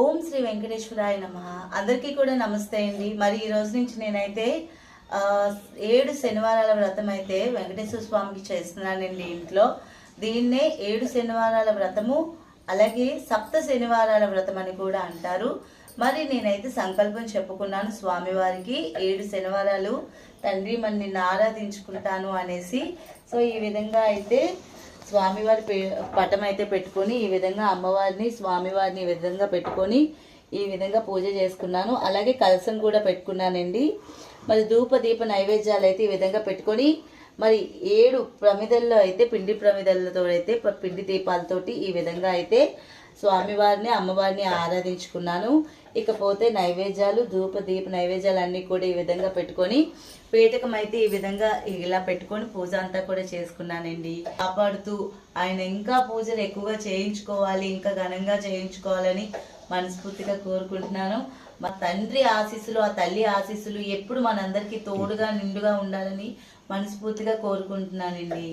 ఓం శ్రీ వెంకటేశ్వరాయ నమ. అందరికీ కూడా నమస్తే అండి. మరి ఈ రోజు నుంచి నేనైతే ఏడు శనివారాల వ్రతం అయితే వెంకటేశ్వర స్వామికి చేస్తున్నానండి ఇంట్లో. దీన్నే ఏడు శనివారాల వ్రతము అలాగే సప్త శనివారాల వ్రతం అని కూడా అంటారు. మరి నేనైతే సంకల్పం చెప్పుకున్నాను స్వామివారికి ఏడు శనివారాలు తండ్రి మరి నిన్ను ఆరాధించుకుంటాను అనేసి. సో ఈ విధంగా అయితే స్వామివారి పే- పటం అయితే పెట్టుకొని ఈ విధంగా అమ్మవారిని స్వామివారిని ఈ విధంగా పెట్టుకొని ఈ విధంగా పూజ చేసుకున్నాను. అలాగే కలసం కూడా పెట్టుకున్నానండి. మరి ధూప దీప నైవేద్యాలు అయితే ఈ విధంగా పెట్టుకొని మరి ఏడు ప్రమిదల్లో అయితే పిండి ప్రమిదలతో అయితే పిండి దీపాలతోటి ఈ విధంగా అయితే స్వామివారిని అమ్మవారిని ఆరాధించుకున్నాను. ఇకపోతే నైవేద్యాలు ధూప దీప నైవేద్యాలు అన్నీ కూడా ఈ విధంగా పెట్టుకొని పేటకం అయితే ఈ విధంగా ఇలా పెట్టుకొని పూజ అంతా కూడా చేసుకున్నానండి. కాపాడుతూ ఆయన ఇంకా పూజలు ఎక్కువగా చేయించుకోవాలి ఇంకా ఘనంగా చేయించుకోవాలని మనస్ఫూర్తిగా కోరుకుంటున్నాను. మా తండ్రి ఆశీస్సులు ఆ తల్లి ఆశీస్సులు ఎప్పుడు మనందరికీ తోడుగా నిండుగా ఉండాలని మనస్ఫూర్తిగా కోరుకుంటున్నానండి.